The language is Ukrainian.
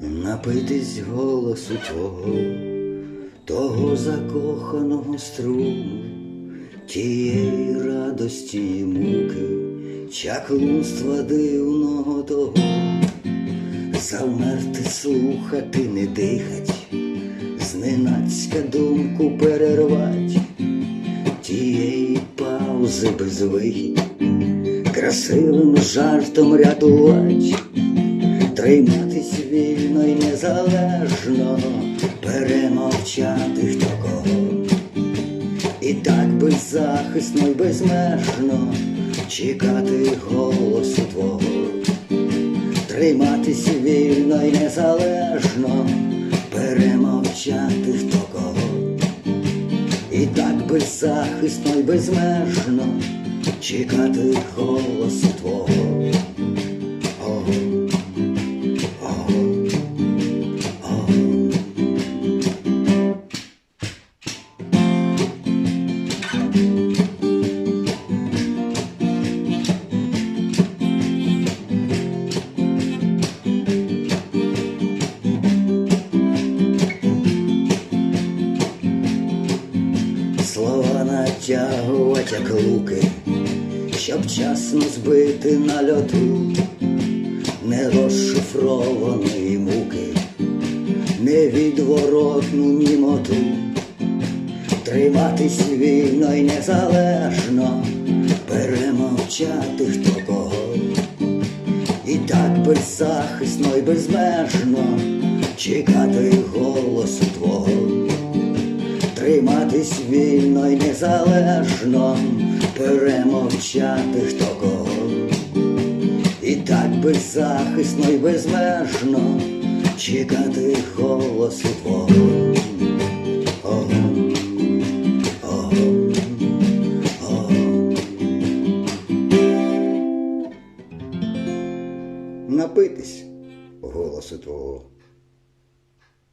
Напитись голосу твого, того закоханого струму, тієї радості й муки, чаклунства дивного того, завмерти слухати, не дихать, зненацька думку перервать, тієї паузи безвихідь, красивим жартом рятувать триматись вільно й незалежно, перемовчати хто кого, і так беззахисно й безмежно чекати голосу твого, триматись вільно й незалежно, перемовчати хто кого, і так беззахисно й безмежно чекати голосу твого. Ого. Слова натягувати, як луки, щоб вчасно збити на льоту нерозшифрованої муки, невідворотну німоту, триматись вільно й незалежно, перемовчати хто кого, і так беззахисно й безмежно чекати голосу твого триматись вільно й незалежно, перемовчати хто кого, і так беззахисно й безмежно чекати голосу твого. Ого, ого, ого. Напитись голосу твого.